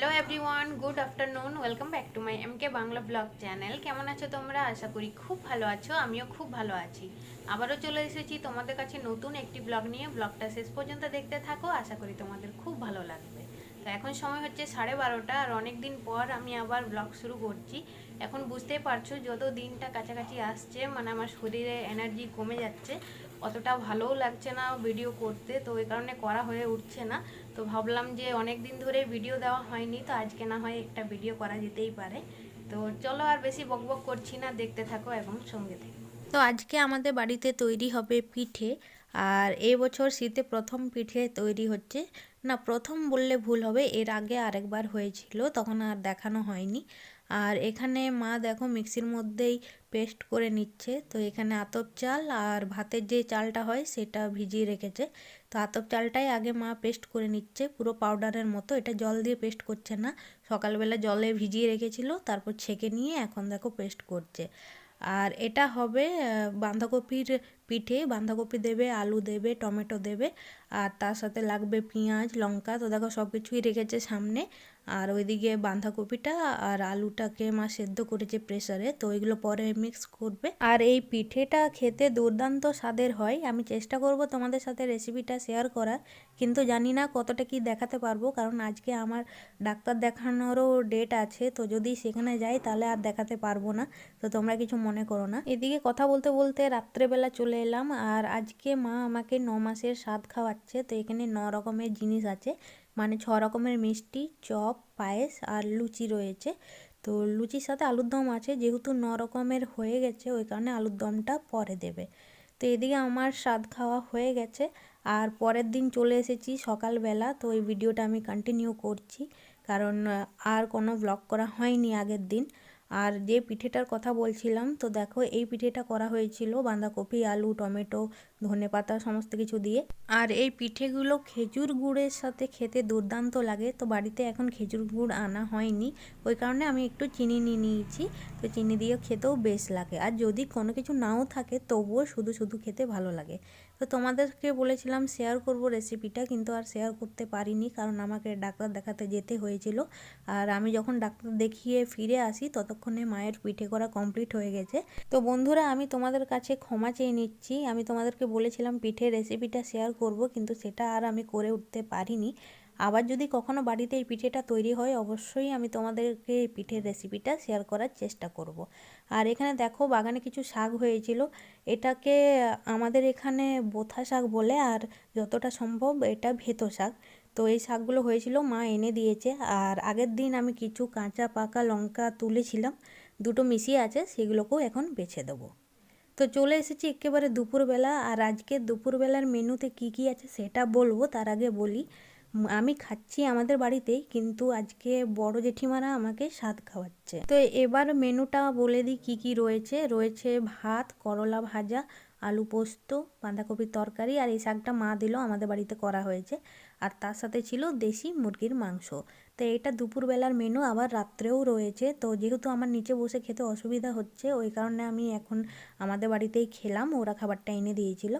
Hello everyone good afternoon welcome back to my M K Bangla blog channel কেমন আছো তোমরা? আশা করি খুব ভালো আছো, আমিও খুব ভালো আছি। আবারও চলে এসেছি তোমাদের কাছে নতুন একটি ব্লগ নিয়ে। ব্লগটা শেষ পর্যন্ত দেখতে থাকো, আশা করি তোমাদের খুব ভালো লাগবে। তো এখন সময় হচ্ছে সাড়ে বারোটা, আর অনেক দিন পর আমি আবার ব্লগ শুরু করছি। এখন বুঝতেই পারছ যত দিনটা কাছাকাছি আসছে মানে আমার শরীরে এনার্জি কমে যাচ্ছে, অতটা ভালোও লাগছে না ভিডিও করতে, তো এই কারণে করা হয়ে উঠছে না। তো ভাবলাম যে অনেক দিন ধরে ভিডিও দেওয়া হয়নি, তো আজকে না হয় একটা ভিডিও করা যেতেই পারে। তো চলো আর বেশি বকবক করছি না, দেখতে থাকো এবং সঙ্গে থেকো। তো আজকে আমাদের বাড়িতে তৈরি হবে পিঠে, আর এই বছর শীতে প্রথম পিঠে তৈরি হচ্ছে। না, প্রথম বললে ভুল হবে, এর আগে আরেকবার হয়েছিল, তখন আর দেখানো হয়নি। আর এখানে মা দেখো মিক্সির মধ্যেই পেস্ট করে নিচ্ছে। তো এখানে আতপ চাল আর ভাতের যে চালটা হয় সেটা ভিজিয়ে রেখেছে। তো আতপ চালটাই আগে মা পেস্ট করে নিচ্ছে পুরো পাউডারের মতো। এটা জল দিয়ে পেস্ট করছে না। সকালবেলা জলে ভিজিয়ে রেখেছিল, তারপর ছেঁকে নিয়ে এখন দেখো পেস্ট করছে। আর এটা হবে বাঁধাকপির পিঠে। বাঁধাকপি দেবে, আলু দেবে, টমেটো দেবে, আর তার সাথে লাগবে পেঁয়াজ, লঙ্কা। তো দেখো সব কিছুই রেখেছে সামনে। আর ওইদিকে বাঁধাকপিটা আর আলুটাকে মা সেদ্ধ করেছে প্রেসারে, তো ওইগুলো পরে মিক্স করবে। আর এই পিঠেটা খেতে দুর্দান্ত স্বাদের হয়। আমি চেষ্টা করব তোমাদের সাথে রেসিপিটা শেয়ার করার, কিন্তু জানি না কতটা কি দেখাতে পারব, কারণ আজকে আমার ডাক্তার দেখানোরও ডেট আছে, তো যদি সেখানে যাই তাহলে আর দেখাতে পারব না, তো তোমরা কিছু মনে করো না। এদিকে কথা বলতে বলতে রাত্রেবেলা চলে এলাম, আর আজকে মা আমাকে ন মাসের স্বাদ খাওয়াচ্ছে, তো এখানে ন রকমের জিনিস আছে। মানে ছ রকমের মিষ্টি, চপ, পায়েস আর লুচি রয়েছে। তো লুচির সাথে আলুর দম আছে, যেহেতু ন রকমের হয়ে গেছে, ওই কারণে আলুর দমটা পরে দেবে। তো এদিকে আমার স্বাদ খাওয়া হয়ে গেছে, আর পরের দিন চলে এসেছি সকালবেলা, তো ওই ভিডিওটা আমি কন্টিনিউ করছি। কারণ আর কোনো ব্লগ করা হয়নি আগের দিন। আর যে পিঠেটার কথা বলছিলাম, তো দেখো এই পিঠেটা করা হয়েছিল বাঁধাকপি, আলু, টমেটো ধনেপাতা সমস্ত কিছু দিয়ে। আর এই পিঠেগুলো খেজুর গুড়ের সাথে খেতে দুর্দান্ত লাগে। তো বাড়িতে এখন খেজুর গুড় আনা হয়নি, ওই কারণে আমি একটু চিনি নিয়ে নিয়েছি। তো চিনি দিয়ে খেতেও বেশ লাগে। আর যদি কোনো কিছু নাও থাকে, তবুও শুধু শুধু খেতে ভালো লাগে। তো তোমাদেরকে বলেছিলাম শেয়ার করব রেসিপিটা কিন্তু আর শেয়ার করতে পারিনি কারণ আমাকে ডাক্তার দেখাতে যেতে হয়েছিল। আর আমি যখন ডাক্তার দেখিয়ে ফিরে আসি, ততক্ষণে মায়ের পিঠে করা কমপ্লিট হয়ে গেছে। তো বন্ধুরা, আমি তোমাদের কাছে ক্ষমা চেয়ে নিচ্ছি। আমি তোমাদেরকে বলেছিলাম পিঠে রেসিপিটা শেয়ার করব, কিন্তু সেটা আর আমি করে উঠতে পারিনি। আবার যদি কখনো বাড়িতে এই পিঠেটা তৈরি হয়, অবশ্যই আমি তোমাদেরকে এই পিঠের রেসিপিটা শেয়ার করার চেষ্টা করব। আর এখানে দেখো বাগানে কিছু শাক হয়েছিল। এটাকে আমাদের এখানে বোথা শাক বলে, আর যতটা সম্ভব এটা ভেতো শাক। তো এই শাকগুলো হয়েছিল, মা এনে দিয়েছে। আর আগের দিন আমি কিছু কাঁচা পাকা লঙ্কা তুলেছিলাম, দুটো মিশিয়ে আছে, সেগুলোকেও এখন বেছে দেবো। তো চলে এসেছি একেবারে দুপুরবেলা, আর আজকে দুপুরবেলার মেনুতে কি কি আছে সেটা বলব, তার আগে বলি। আমি খাচ্ছি আমাদের বাড়িতেই, কিন্তু আজকে বড় জেঠিমারা আমাকে স্বাদ খাওয়াচ্ছে। তো এবার মেনুটা বলে দিই কি কি রয়েছে। রয়েছে ভাত, করলা ভাজা, আলু পোস্ত, বাঁধাকপির তরকারি, আর এই শাকটা মা দিল, আমাদের বাড়িতে করা হয়েছে। আর তার সাথে ছিল দেশি মুরগির মাংস। তো এটা দুপুরবেলার মেনু আবার রাত্রেও রয়েছে। তো যেহেতু আমার নিচে বসে খেতে অসুবিধা হচ্ছে, ওই কারণে আমি এখন আমাদের বাড়িতেই খেলাম, ওরা খাবারটা এনে দিয়েছিল।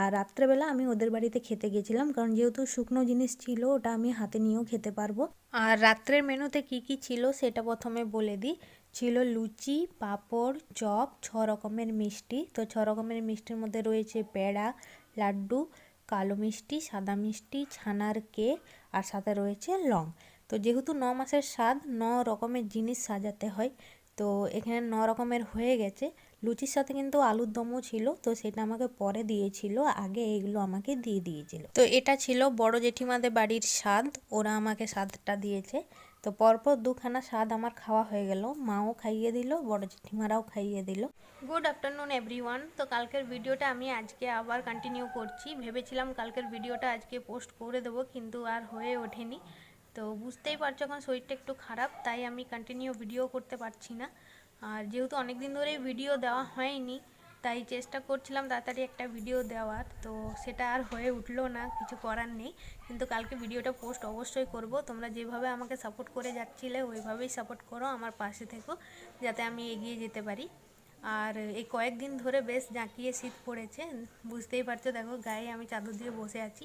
আর রাত্রেবেলা আমি ওদের বাড়িতে খেতে গেছিলাম, কারণ যেহেতু শুকনো জিনিস ছিল, ওটা আমি হাতে নিয়েও খেতে পারব। আর রাত্রের মেনুতে কি কি ছিল, সেটা প্রথমে বলে দিই। ছিল লুচি, পাঁপড়, চপ, ছ রকমের মিষ্টি। তো ছ রকমের মিষ্টির মধ্যে রয়েছে পেড়া, লাড্ডু কালো মিষ্টি, সাদা মিষ্টি, ছানার কেক আর সাথে রয়েছে লং। তো যেহেতু ন মাসের স্বাদ, ন রকমের জিনিস সাজাতে হয়, তো এখানে ন রকমের হয়ে গেছে। লুচির সাথে কিন্তু আলুর দমও ছিল, তো সেটা আমাকে পরে দিয়েছিল, আগে এগুলো আমাকে দিয়ে দিয়েছিল। তো এটা ছিল বড় জেঠিমাদের বাড়ির স্বাদ, ওরা আমাকে স্বাদটা দিয়েছে। তো পরপর দুখানা স্বাদ আমার খাওয়া হয়ে গেল। মাও খাইয়ে দিল, বড় জেঠিমারাও খাইয়ে দিল। গুড আফটারনুন এভরিওয়ান তো কালকের ভিডিওটা আমি আজকে আবার কন্টিনিউ করছি। ভেবেছিলাম কালকের ভিডিওটা আজকে পোস্ট করে দেবো, কিন্তু আর হয়ে ওঠেনি। তো বুঝতেই পারছ এখন শরীরটা একটু খারাপ, তাই আমি কন্টিনিউ ভিডিও করতে পারছি না। আর যেহেতু অনেক দিন ধরেই ভিডিও দেওয়া হয়নি তাই চেষ্টা করছিলাম তাড়াতাড়ি একটা ভিডিও দেওয়ার, তো সেটা আর হয়ে উঠল না, কিছু করার নেই। কিন্তু কালকে ভিডিওটা পোস্ট অবশ্যই করব। তোমরা যেভাবে আমাকে সাপোর্ট করে যাচ্ছিলে, ওইভাবেই সাপোর্ট করো আমার পাশে থেকো, যাতে আমি এগিয়ে যেতে পারি। আর এই কয়েকদিন ধরে বেশ জাঁকিয়ে শীত পড়েছে, বুঝতেই পারছ দেখো, গায়ে আমি চাদর দিয়ে বসে আছি।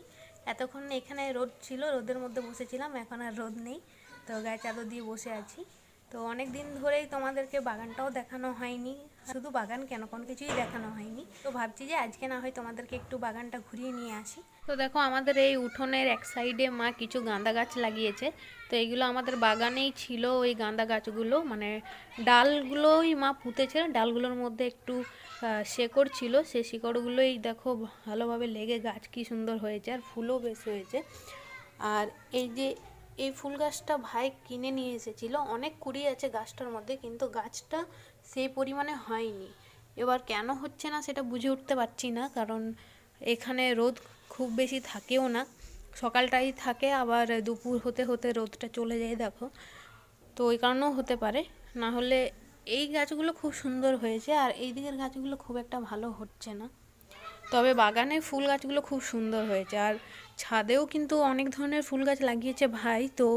এতক্ষণ এখানে রোদ ছিল, রোদের মধ্যে বসেছিলাম, এখন আর রোদ নেই, তো গায়ে চাদর দিয়ে বসে আছি। তো অনেক দিন ধরেই তোমাদেরকে বাগানটাও দেখানো হয়নি শুধু বাগান কেন? কোনো কিছুই দেখানো হয়নি। তো ভাবছি যে আজকে না হয় তোমাদেরকে একটু বাগানটা ঘুরিয়ে নিয়ে আসি। তো দেখো, আমাদের এই উঠোনের এক সাইডে মা কিছু গাঁদা গাছ লাগিয়েছে। তো এইগুলো আমাদের বাগানেই ছিল ওই গাঁদা গাছগুলো। মানে ডালগুলোই মা পুঁতেছে। ডালগুলোর মধ্যে একটু শেকড় ছিল। সেই শিকড়গুলোই দেখো ভালোভাবে লেগে, গাছ কি সুন্দর হয়েছে। আর ফুলও বেশ হয়েছে। আর এই যে এই ফুল গাছটা ভাই কিনে নিয়ে এসেছিল। অনেক কুড়ি আছে গাছটার মধ্যে, কিন্তু গাছটা সেই পরিমাণে হয়নি। এবার কেন হচ্ছে না সেটা বুঝে উঠতে পারছি না, কারণ এখানে রোদ খুব বেশি থাকেও না। সকালটাই থাকে, আবার দুপুর হতে হতে রোদটা চলে যায়, দেখো। তো ওই কারণেও হতে পারে। না হলে এই গাছগুলো খুব সুন্দর হয়েছে, আর এই দিকের গাছগুলো খুব একটা ভালো হচ্ছে না। তবে বাগানে ফুল গাছগুলো খুব সুন্দর হয়েছে। আর ছাদেও কিন্তু অনেক ধরনের ফুল গাছ লাগিয়েছে ভাই, তো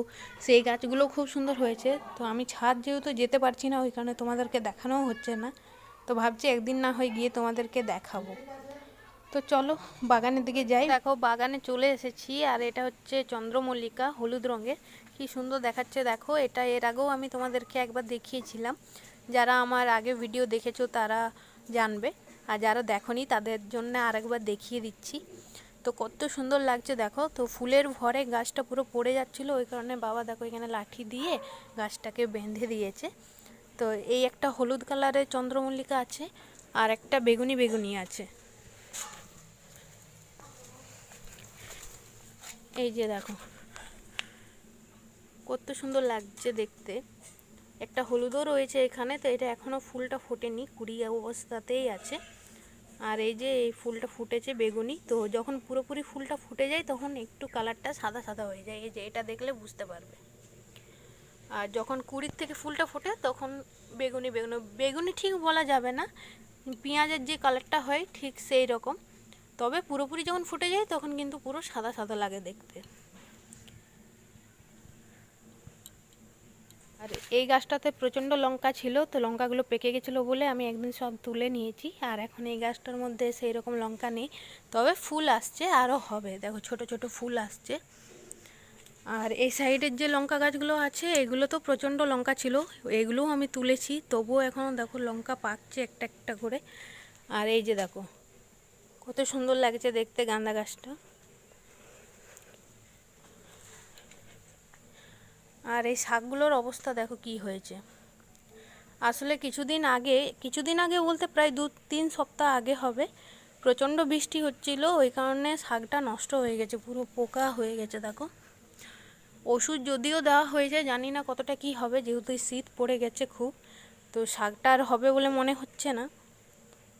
সেই গাছগুলো খুব সুন্দর হয়েছে। তো আমি ছাদ যেহেতু যেতে পারছি না, ওই কারণে তোমাদেরকে দেখানোও হচ্ছে না। তো ভাবছি একদিন না হয় গিয়ে তোমাদেরকে দেখাবো। তো চলো বাগানের দিকে যাই। দেখো, বাগানে চলে এসেছি, আর এটা হচ্ছে চন্দ্রমল্লিকা, হলুদ রঙের। কি সুন্দর দেখাচ্ছে, দেখো, এটা এর আগেও আমি তোমাদেরকে একবার দেখিয়েছিলাম। যারা আমার আগে ভিডিও দেখেছ, তারা জানবে। আর যারা দেখোনি, তাদের জন্য আরেকবার দেখিয়ে দিচ্ছি। তো কত সুন্দর লাগছে দেখো, তো ফুলের ভরে গাছটা পুরো পড়ে যাচ্ছিল, ওই কারণে বাবা দেখো এখানে লাঠি দিয়ে গাছটাকে বেঁধে দিয়েছে। তো এই একটা হলুদ কালারের চন্দ্রমল্লিকা আছে, আর একটা বেগুনি বেগুনি আছে। এই যে দেখো, কত সুন্দর লাগছে দেখতে। একটা হলুদও রয়েছে এখানে, তো এটা এখনও ফুলটা ফোটেনি, কুড়ি অবস্থাতেই আছে। আর এই যে এই ফুলটা ফুটেছে বেগুনি, তো যখন পুরোপুরি ফুলটা ফুটে যায় তখন একটু কালারটা সাদা সাদা হয়ে যায়। এই যে এটা দেখলে বুঝতে পারবে। আর যখন কুড়ির থেকে ফুলটা ফোটে তখন বেগুনি বেগুনি বেগুনি ঠিক বলা যাবে না। পেঁয়াজের যে কালারটা হয় ঠিক সেই রকম। তবে পুরোপুরি যখন ফুটে যায় তখন কিন্তু পুরো সাদা সাদা লাগে দেখতে আর এই গাছটাতে প্রচণ্ড লঙ্কা ছিল, তো লঙ্কাগুলো পেকে গেছিল বলে আমি একদিন সব তুলে নিয়েছি, আর এখন এই গাছটার মধ্যে সেই রকম লঙ্কা নেই। তবে ফুল আসছে, আরও হবে। দেখো, ছোট ছোট ফুল আসছে। আর এই সাইডের যে লঙ্কা গাছগুলো আছে, এগুলো তো প্রচণ্ড লঙ্কা ছিল, এগুলোও আমি তুলেছি। তবুও এখনও দেখো, লঙ্কা পাকছে একটা একটা করে। আর এই যে দেখো, কত সুন্দর লাগছে দেখতে গাঁদা গাছটা। আর এই শাকগুলোর অবস্থা দেখো কি হয়েছে। আসলে কিছুদিন আগে কিছুদিন আগে বলতে প্রায় দু, তিন সপ্তাহ আগে হবে, প্রচণ্ড বৃষ্টি হচ্ছিল, ওই কারণে শাকটা নষ্ট হয়ে গেছে, পুরো পোকা হয়ে গেছে, দেখো। ওষুধ যদিও দেওয়া হয়েছে, জানি না কতটা কি হবে, যেহেতু শীত পড়ে গেছে খুব, তো শাকটা আর হবে বলে মনে হচ্ছে না।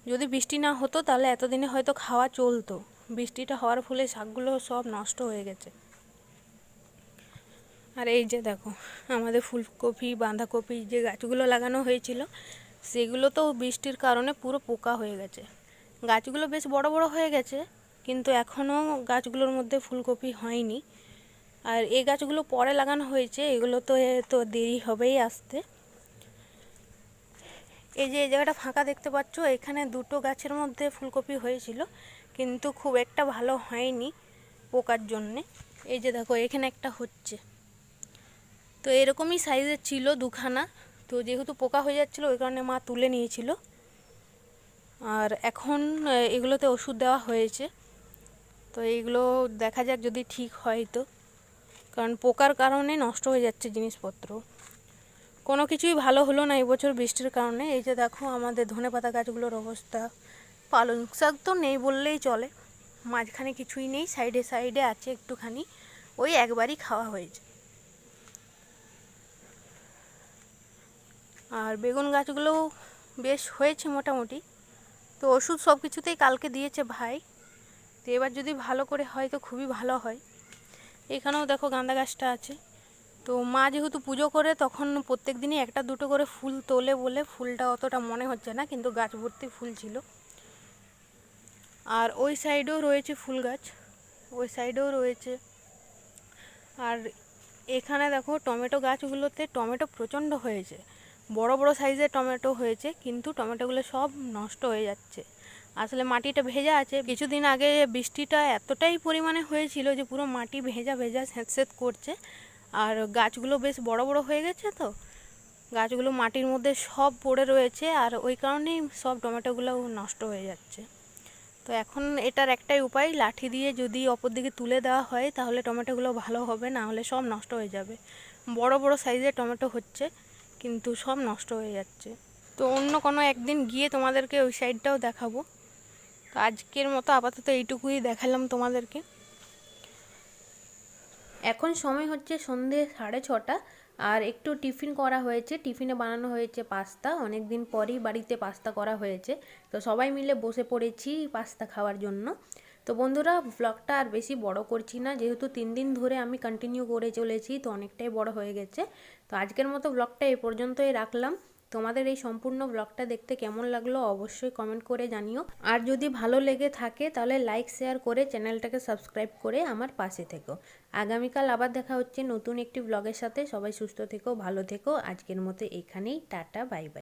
যদি বৃষ্টি না হতো, তাহলে এতদিনে হয়তো খাওয়া চলতো। বৃষ্টিটা হওয়ার ফলে শাকগুলো সব নষ্ট হয়ে গেছে। আর এই যে দেখো, আমাদের ফুলকপি, বাঁধাকপি যে গাছগুলো লাগানো হয়েছিল, সেগুলো তো বৃষ্টির কারণে পুরো পোকা হয়ে গেছে। গাছগুলো বেশ বড় বড় হয়ে গেছে, কিন্তু এখনও গাছগুলোর মধ্যে ফুলকপি হয়নি। আর এই গাছগুলো পরে লাগানো হয়েছে, এগুলো তো তো দেরি হবেই আসতে। এই যে এই জায়গাটা ফাঁকা দেখতে পাচ্ছ, এখানে দুটো গাছের মধ্যে ফুলকপি হয়েছিল, কিন্তু খুব একটা ভালো হয়নি পোকার জন্যে। এই যে দেখো, এখানে একটা হচ্ছে। তো এরকমই সাইজের ছিল দুখানা। তো যেহেতু পোকা হয়ে যাচ্ছিল, ওই কারণে মা তুলে নিয়েছিল। আর এখন এগুলোতে ওষুধ দেওয়া হয়েছে। তো এইগুলো দেখা যাক যদি ঠিক হয় তো। কারণ পোকার কারণে নষ্ট হয়ে যাচ্ছে জিনিসপত্র। কোনো কিছুই ভালো হলো না এবছর বৃষ্টির কারণে। এই যে দেখো, আমাদের ধনেপাতা গাছগুলোর অবস্থা। পালং শাক তো নেই বললেই চলে। মাঝখানে কিছুই নেই সাইডে সাইডে আছে একটুখানি। ওই একবারই খাওয়া হয়েছে। আর বেগুন গাছগুলো বেশ হয়েছে মোটামুটি। তো ওষুধ সব কিছুতেই কালকে দিয়েছে ভাই। তো এবার যদি ভালো করে হয় তো খুবই ভালো হয়। এখানেও দেখো গাঁদা গাছটা আছে। তো মা যেহেতু পুজো করে তখন প্রত্যেক দিনই একটা দুটো করে ফুল তোলে বলে ফুলটা অতটা মনে হচ্ছে না, কিন্তু গাছ ভর্তি ফুল ছিল। আর ওই সাইডেও রয়েছে ফুল গাছ, ওই সাইডেও রয়েছে। আর এখানে দেখো টমেটো গাছগুলোতে টমেটো প্রচণ্ড হয়েছে। বড় বড় সাইজের টমেটো হয়েছে, কিন্তু টমেটোগুলো সব নষ্ট হয়ে যাচ্ছে। আসলে মাটিটা ভেজা আছে। কিছুদিন আগে বৃষ্টিটা এতটাই পরিমাণে হয়েছিল যে পুরো মাটি ভেজা ভেজা স্যাঁতস্যাঁত করছে। আর গাছগুলো বেশ বড় বড় হয়ে গেছে তো। গাছগুলো মাটির মধ্যে সব পড়ে রয়েছে আর ওই কারণেই সব টমেটোগুলো নষ্ট হয়ে যাচ্ছে। তো এখন এটার একটাই উপায়, লাঠি দিয়ে যদি অপর দিকে তুলে দেওয়া হয়, তাহলে টমেটোগুলো ভালো হবে, না হলে সব নষ্ট হয়ে যাবে। বড় বড় সাইজের টমেটো হচ্ছে। কিন্তু সব নষ্ট হয়ে যাচ্ছে। তো অন্য কোনো একদিন গিয়ে তোমাদেরকে ওই সাইডটাও দেখাবো। তো আজকের মতো আপাতত এইটুকুই দেখালাম তোমাদেরকে। এখন সময় হচ্ছে সন্ধে সাড়ে ছটা, আর একটু টিফিন করা হয়েছে। টিফিনে বানানো হয়েছে পাস্তা অনেক দিন পরই বাড়িতে পাস্তা করা হয়েছে। তো সবাই মিলে বসে পড়েছি পাস্তা খাওয়ার জন্য। তো বন্ধুরা ব্লগটা আর বেশি বড় করছি না। যেহেতু তিন দিন ধরে আমি কন্টিনিউ করে চলেছি, তো অনেকটাই বড় হয়ে গেছে। তো আজকের মতো ব্লগটা এই পর্যন্তই রাখলাম। তোমাদের এই সম্পূর্ণ ব্লগটা দেখতে কেমন লাগল অবশ্যই কমেন্ট করে জানিও। আর যদি ভালো লেগে থাকে, তাহলে লাইক শেয়ার করে চ্যানেলটাকে সাবস্ক্রাইব করে আমার পাশে থেকো। আগামীকাল আবার দেখা হচ্ছে নতুন একটি ব্লগের সাথে। সবাই সুস্থ থেকো, ভালো থেকো। আজকের মতো এখানেই। Tata bye bye